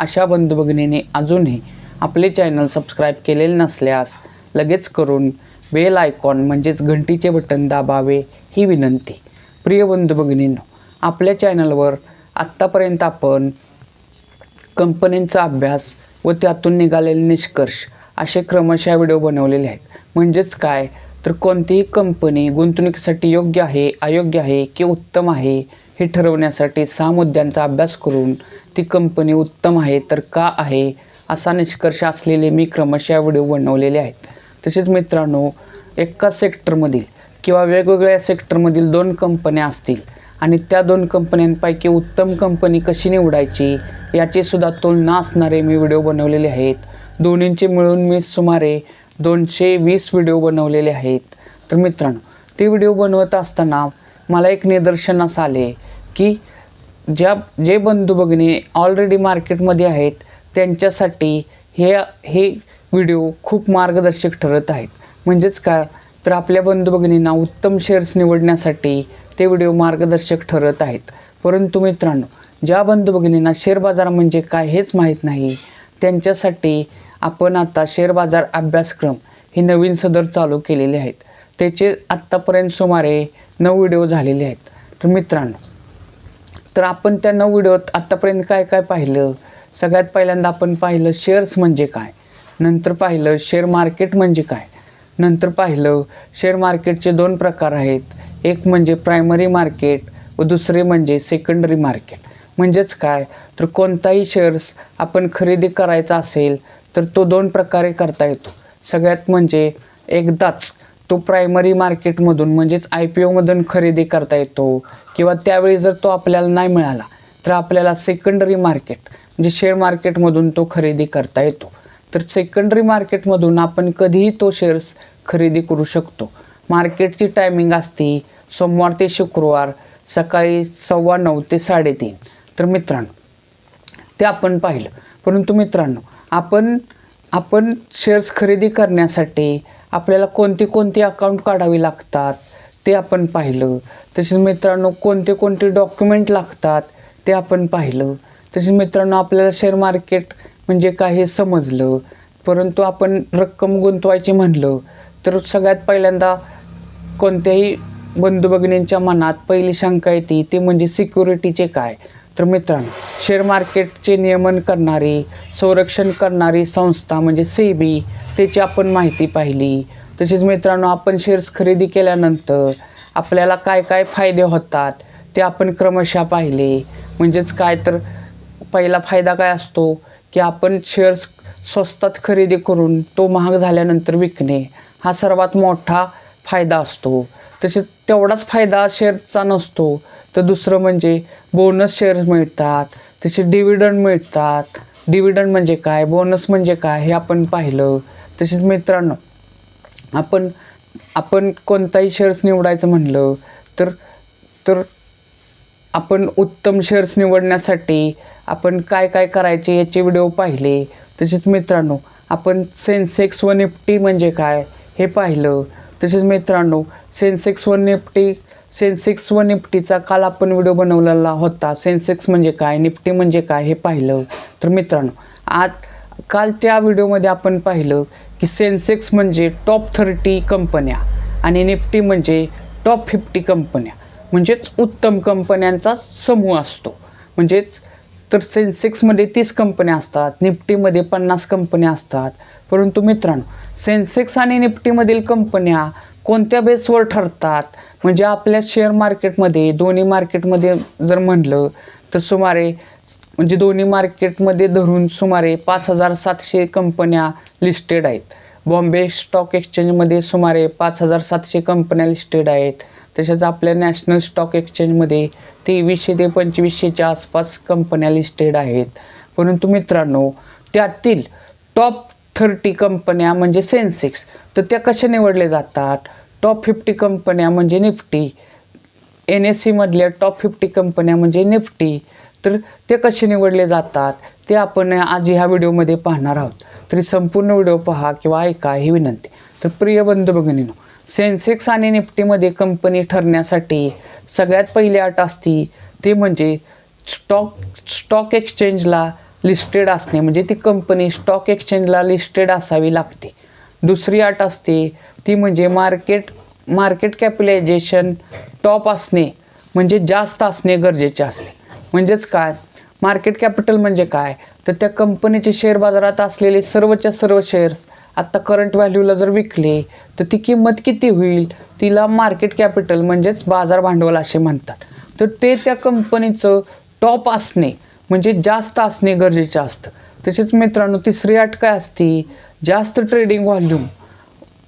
अशा बंधुभगिनीने अजूनही आपले चॅनल सबस्क्राईब केलेले नसल्यास लगेच करून बेल आयकॉन म्हणजेच घंटीचे बटन दाबावे ही विनंती. प्रिय बंधुभगिनींनो आपल्या चॅनलवर आत्तापर्यंत आपण कंपन्यांचा अभ्यास व त्यातून निघालेले निष्कर्ष असे क्रमशः व्हिडिओ बनवलेले आहेत. म्हणजेच काय? तर कोणतीही कंपनी गुंतवणुकीसाठी योग्य आहे अयोग्य आहे की उत्तम आहे हे ठरवण्यासाठी सहा मुद्द्यांचा अभ्यास करून ती कंपनी उत्तम आहे तर का आहे असा निष्कर्ष असलेले मी क्रमशः व्हिडिओ बनवलेले आहेत. तसेच मित्रांनो एका सेक्टरमधील किंवा वेगवेगळ्या सेक्टरमधील दोन कंपन्या असतील आणि त्या दोन कंपन्यांपैकी उत्तम कंपनी कशी निवडायची याची सुद्धा तुलना असणारे मी व्हिडिओ बनवलेले आहेत. दोन्हींचे मिळून मी सुमारे दोनशे वीस व्हिडिओ बनवलेले आहेत. तर मित्रांनो ते व्हिडिओ बनवत असताना मला एक निदर्शनास आले की ज्या जे बंधू भगिनी ऑलरेडी मार्केटमध्ये आहेत त्यांच्यासाठी हे हे व्हिडिओ खूप मार्गदर्शक ठरत आहेत. म्हणजेच काय? तर आपल्या बंधू भगिनींना उत्तम शेअर्स निवडण्यासाठी ते व्हिडिओ मार्गदर्शक ठरत आहेत. परंतु मित्रांनो ज्या बंधू भगिनींना शेअर बाजार म्हणजे काय हेच माहीत नाही त्यांच्यासाठी आपण आता शेअर बाजार अभ्यासक्रम हे नवीन सदर चालू केलेले आहेत. त्याचे आत्तापर्यंत सुमारे नऊ व्हिडिओ झालेले आहेत. तर मित्रांनो तर आपण त्या नऊ व्हिडिओत आत्तापर्यंत काय काय पाहिलं? सगळ्यात पहिल्यांदा आपण पाहिलं शेअर्स म्हणजे काय? नंतर पाहिलं शेअर मार्केट म्हणजे काय? नंतर पाहिलं शेअर मार्केटचे दोन प्रकार आहेत. एक म्हणजे प्रायमरी मार्केट व दुसरे म्हणजे सेकंडरी मार्केट म्हणजेच काय? तर कोणताही शेअर्स आपण खरेदी करायचा असेल तर तो दोन प्रकारे करता येतो. सगळ्यात म्हणजे एकदाच तो प्रायमरी मार्केटमधून म्हणजेच आय पी ओमधून खरेदी करता येतो. किंवा त्यावेळी जर तो आपल्याला नाही मिळाला तर आपल्याला सेकंडरी मार्केट म्हणजे शेअर मार्केटमधून तो खरेदी करता येतो. तर सेकंडरी मार्केटमधून आपण कधीही तो शेअर्स खरेदी करू शकतो. मार्केटची टायमिंग असते सोमवार ते शुक्रवार सकाळी सव्वा नऊ ते साडेतीन. तर मित्रांनो ते आपण पाहिलं. परंतु मित्रांनो आपण आपण शेअर्स खरेदी करण्यासाठी आपल्याला कोणती कोणती अकाउंट काढावी लागतात ते आपण पाहिलं. तसेच मित्रांनो कोणते कोणते डॉक्युमेंट लागतात ते आपण पाहिलं. तसेच मित्रांनो आपल्याला शेअर मार्केट म्हणजे काय हे समजलं. परंतु आपण रक्कम गुंतवायची म्हणलं तर सगळ्यात पहिल्यांदा कोणत्याही बंधू भगिनींच्या मनात पहिली शंका येते ते म्हणजे सिक्युरिटीचे काय? तर मित्रांनो शेअर मार्केटचे नियमन करणारी संरक्षण करणारी संस्था म्हणजे सेबी त्याची आपण माहिती पाहिली. तसेच मित्रांनो आपण शेअर्स खरेदी केल्यानंतर आपल्याला काय काय फायदे होतात ते आपण क्रमशः पाहिले. म्हणजेच काय तर पहिला फायदा काय असतो की आपण शेअर्स स्वस्तात खरेदी करून तो महाग झाल्यानंतर विकणे हा सर्वात मोठा फायदा असतो. तसेच तेवढाच फायदा शेअर्सचा नसतो तर दुसरं म्हणजे बोनस शेअर्स मिळतात. तसे डिव्हिडंड मिळतात. डिव्हिडंड म्हणजे काय? बोनस म्हणजे काय? हे आपण पाहिलं. तसेच मित्रांनो आपण आपण कोणताही शेअर्स निवडायचं म्हणलं तर तर आपण उत्तम शेअर्स निवडण्यासाठी आपण काय काय करायचे याचे व्हिडिओ पाहिले. तसेच मित्रांनो आपण सेन्सेक्स व निफ्टी म्हणजे काय हे पाहिलं. तसेच मित्रांनो सेन्सेक्स व निफ्टी सेन्सेक्स व निफ्टीचा काल आपण व्हिडिओ बनवलेला होता. सेन्सेक्स म्हणजे काय? निफ्टी म्हणजे काय हे पाहिलं. तर मित्रांनो आज काल त्या व्हिडिओमध्ये आपण पाहिलं की सेन्सेक्स म्हणजे टॉप थर्टी कंपन्या आणि निफ्टी म्हणजे टॉप फिफ्टी कंपन्या. म्हणजेच उत्तम कंपन्यांचा समूह असतो. म्हणजेच तर सेन्सेक्समध्ये तीस कंपन्या असतात निफ्टीमध्ये पन्नास कंपन्या असतात. परंतु मित्रांनो सेन्सेक्स आणि निफ्टीमधील कंपन्या कोणत्या बेसवर ठरतात? म्हणजे आपल्या शेअर मार्केटमध्ये दोन्ही मार्केटमध्ये जर म्हणलं तर सुमारे म्हणजे दोन्ही मार्केटमध्ये धरून सुमारे पाच हजार सातशे कंपन्या लिस्टेड आहेत. बॉम्बे स्टॉक एक्सचेंजमध्ये सुमारे पाच हजार सातशे कंपन्या लिस्टेड आहेत. तसेच आपल्या नॅशनल स्टॉक एक्सचेंजमध्ये तेवीसशे ते पंचवीसशेच्या आसपास कंपन्या लिस्टेड आहेत. परंतु मित्रांनो त्यातील टॉप थर्टी कंपन्या म्हणजे सेन्सेक्स तर त्या कशा निवडले जातात? टॉप फिफ्टी कंपन्या म्हणजे निफ्टी. एन एस सीमधल्या टॉप फिफ्टी कंपन्या म्हणजे निफ्टी. तर ते कसे निवडले जातात ते आपण आज ह्या व्हिडिओमध्ये पाहणार आहोत. तरी संपूर्ण व्हिडिओ पहा किंवा ऐका ही विनंती. तर प्रिय बंधू भगिनीनो सेन्सेक्स आणि निफ्टीमध्ये कंपनी ठरण्यासाठी सगळ्यात पहिली अट असती ते म्हणजे स्टॉक स्टॉक एक्सचेंजला लिस्टेड असणे. म्हणजे ती कंपनी स्टॉक एक्सचेंजला लिस्टेड असावी लागते. दुसरी अट असते ती म्हणजे मार्केट मार्केट कॅपिटलायझेशन टॉप असणे म्हणजे जास्त असणे गरजेचे असते. म्हणजेच काय? मार्केट कॅपिटल म्हणजे काय? तर त्या कंपनीचे शेअर बाजारात असलेले सर्वच्या सर्व शेअर्स आत्ता करंट व्हॅल्यूला जर विकले तर ती किंमत किती होईल? तिला मार्केट कॅपिटल म्हणजेच बाजार भांडवल असे म्हणतात. तर ते त्या कंपनीचं टॉप असणे म्हणजे जास्त असणे गरजेचे असतं. तसेच मित्रांनो तिसरी अट काय असती? जास्त ट्रेडिंग व्हॉल्यूम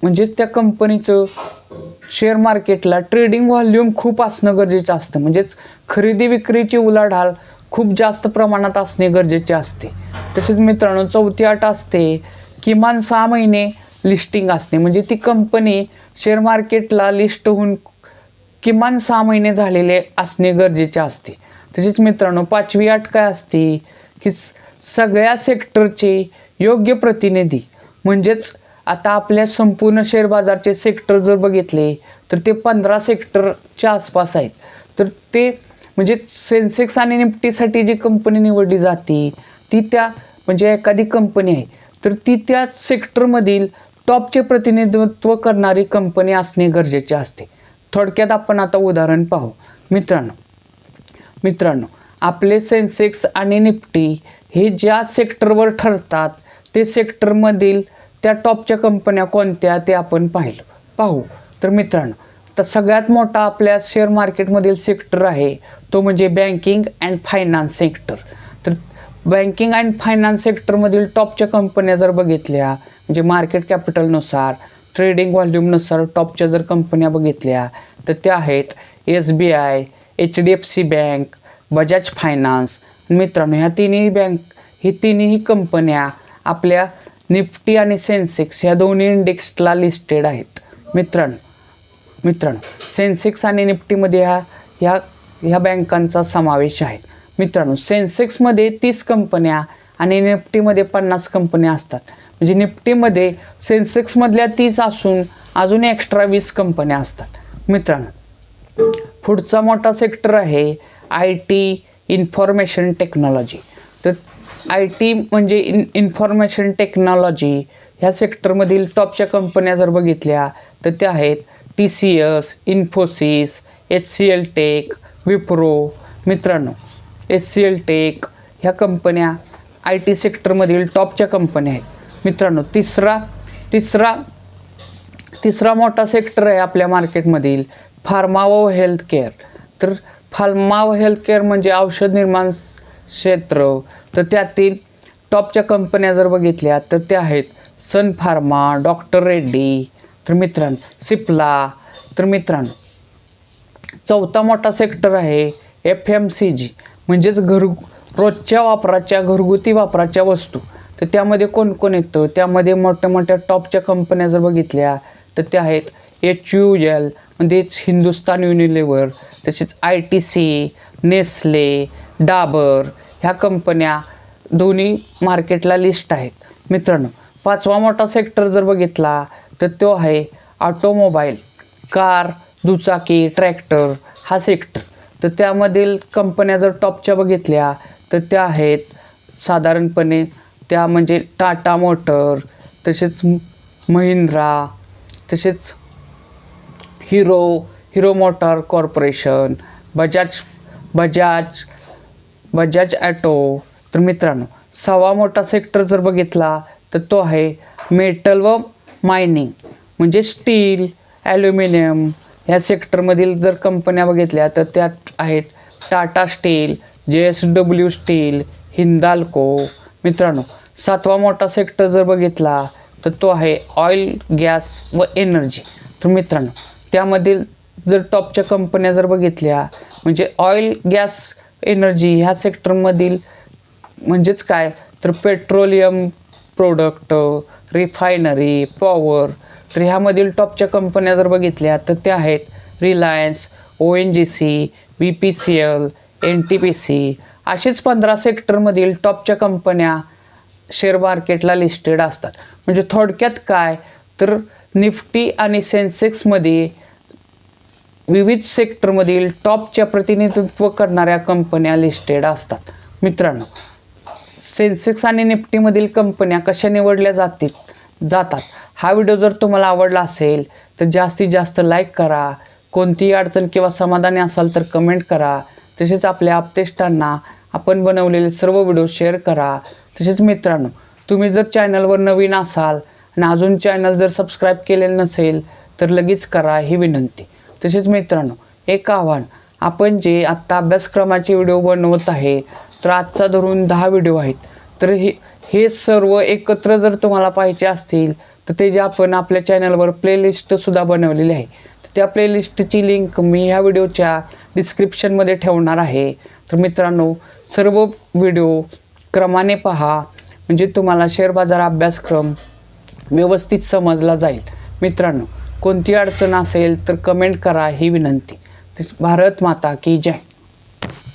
म्हणजेच त्या कंपनीचं शेअर मार्केटला ट्रेडिंग व्हॉल्यूम खूप असणं गरजेचं असतं. म्हणजेच खरेदी विक्रीची उलाढाल खूप जास्त प्रमाणात असणे गरजेचे असते. तसेच मित्रांनो चौथी अट असते किमान सहा महिने लिस्टिंग असणे. म्हणजे ती कंपनी शेअर मार्केटला लिस्ट होऊन किमान सहा महिने झालेले असणे गरजेचे असते. तसेच मित्रांनो पाचवी अट काय असते? की सगळ्या सेक्टरचे योग्य प्रतिनिधी म्हणजेच आता आपल्या संपूर्ण शेअर बाजारचे सेक्टर जर बघितले तर ते पंधरा सेक्टरच्या आसपास आहेत. तर ते म्हणजे सेन्सेक्स आणि निफ्टीसाठी जी कंपनी निवडली जाते ती त्या म्हणजे एखादी कंपनी आहे. तर ती त्या सेक्टरमधील टॉपचे प्रतिनिधित्व करणारी कंपनी असणे गरजेचे असते. थोडक्यात आपण आता उदाहरण पाहू. मित्रांनो मित्रांनो आपले सेन्सेक्स आणि निफ्टी हे ज्या सेक्टरवर ठरतात ते सेक्टरमधील त्या टॉपच्या कंपन्या कोणत्या ते आपण पाहिलं. पाहू. तर मित्रांनो तर सगळ्यात मोठा आपल्या शेअर मार्केटमधील सेक्टर आहे तो म्हणजे बँकिंग अँड फायनान्स सेक्टर तर बँकिंग अँड फायनान्स सेक्टरमधील टॉपच्या कंपन्या जर बघितल्या म्हणजे मार्केट कॅपिटलनुसार ट्रेडिंग व्हॉल्यूमनुसार टॉपच्या जर कंपन्या बघितल्या तर त्या आहेत S B I H D F C bank Bajaj finance मित्रांनो ह्या तिन्ही बँक ही तिन्ही कंपन्या आपल्या निफ्टी आणि सेन्सेक्स ह्या दोन्ही इंडेक्सला लिस्टेड आहेत. मित्रांनो मित्रांनो सेन्सेक्स आणि निफ्टीमध्ये ह्या ह्या ह्या बँकांचा समावेश आहे. मित्रांनो सेन्सेक्समध्ये तीस कंपन्या आणि निफ्टीमध्ये पन्नास कंपन्या असतात. म्हणजे निफ्टीमध्ये सेन्सेक्समधल्या तीस असून अजून एक्स्ट्रा वीस कंपन्या असतात. मित्रांनो पुढचा मोठा सेक्टर आहे आय टी इन्फॉर्मेशन टेक्नॉलॉजी तर आय टी म्हणजे इन इन्फॉर्मेशन टेक्नॉलॉजी ह्या सेक्टरमधील टॉपच्या कंपन्या जर बघितल्या तर त्या आहेत T C S Infosys H C L tech Wipro मित्रांनो एच सी एल टेक ह्या कंपन्या आय टी सेक्टरमधील टॉपच्या कंपन्या आहेत. मित्रांनो तिसरा तिसरा तिसरा मोठा सेक्टर आहे आपल्या मार्केटमधील फार्मा व हेल्थ केअर तर फार्मा व हेल्थ केअर म्हणजे औषध निर्माण क्षेत्र तर त्यातील टॉपच्या कंपन्या जर बघितल्या तर त्या आहेत सन फार्मा डॉक्टर रेड्डी तर मित्रांनो सिप्ला तर मित्रांनो चौथा मोठा सेक्टर आहे एफ एम सी जी म्हणजेच घर रोजच्या वापराच्या घरगुती वापराच्या वस्तू. तर त्यामध्ये कोण कोण येतं? त्यामध्ये मोठ्या मोठ्या टॉपच्या कंपन्या जर बघितल्या तर त्या आहेत एच यू एल म्हणजेच हिंदुस्तान युनिलिव्हर तसेच I T C Nestle Dabur ह्या कंपन्या दोन्ही मार्केटला लिस्ट आहेत. मित्रांनो पाचवा मोठा सेक्टर जर बघितला तर तो आहे ऑटोमोबाईल कार दुचाकी ट्रॅक्टर हा सेक्टर तर त्यामधील कंपन्या जर टॉपच्या बघितल्या तर त्या आहेत साधारणपणे त्या म्हणजे टाटा मोटर तसेच महिंद्रा तसेच Hero Hero motor corporation Bajaj Bajaj Bajaj auto तर मित्रांनो सहावा मोठा सेक्टर जर बघितला तर तो आहे मेटल व मायनिंग म्हणजे स्टील ॲल्युमिनियम ह्या सेक्टरमधील जर कंपन्या बघितल्या तर त्यात आहेत Tata steel J S W steel Hindalco. मित्रांनो सातवा मोठा सेक्टर जर बघितला तर तो आहे ऑइल गॅस व एनर्जी तर मित्रांनो त्यामधील जर टॉपच्या कंपन्या जर बघितल्या म्हणजे ऑइल गॅस एनर्जी ह्या सेक्टरमधील म्हणजेच काय? तर पेट्रोलियम प्रोडक्ट रिफायनरी पॉवर तर ह्यामधील टॉपच्या कंपन्या जर बघितल्या तर त्या आहेत Reliance O N G C B P C L N T P C असेच पंधरा सेक्टरमधील टॉपच्या कंपन्या शेअर मार्केटला लिस्टेड असतात. म्हणजे थोडक्यात काय? तर निफ्टी आणि सेन्सेक्समध्ये विविध सेक्टरमधील टॉपच्या प्रतिनिधित्व करणाऱ्या कंपन्या लिस्टेड असतात. मित्रांनो सेन्सेक्स आणि निफ्टीमधील कंपन्या कशा निवडल्या जातील जातात? हा व्हिडिओ जर तुम्हाला आवडला असेल तर जास्तीत जास्त लाईक करा. कोणतीही अडचण किंवा समाधानी असाल तर कमेंट करा. तसेच आपल्या आपतेष्टांना आपण बनवलेले सर्व व्हिडिओ शेअर करा. तसेच मित्रांनो तुम्ही जर चॅनलवर नवीन असाल आणि अजून चॅनल जर सबस्क्राईब केलेलं नसेल तर लगेच करा ही विनंती. तसेच मित्रांनो एक आव्हान. आपण जे आत्ता अभ्यासक्रमाचे व्हिडिओ बनवत आहे तर आजचा धरून दहा व्हिडिओ आहेत. तर हे हे सर्व एकत्र जर तुम्हाला पाहिजे असतील तर ते जे आपण आपल्या चॅनलवर प्लेलिस्टसुद्धा बनवलेली आहे तर त्या प्लेलिस्टची लिंक मी ह्या व्हिडिओच्या डिस्क्रिप्शनमध्ये ठेवणार आहे. तर मित्रांनो सर्व व्हिडिओ क्रमाने पहा म्हणजे तुम्हाला शेअर बाजार अभ्यासक्रम व्यवस्थित समजला जाईल. मित्रांनो कोणती अडचण असेल तर कमेंट करा ही विनंती. भारत माता की जय.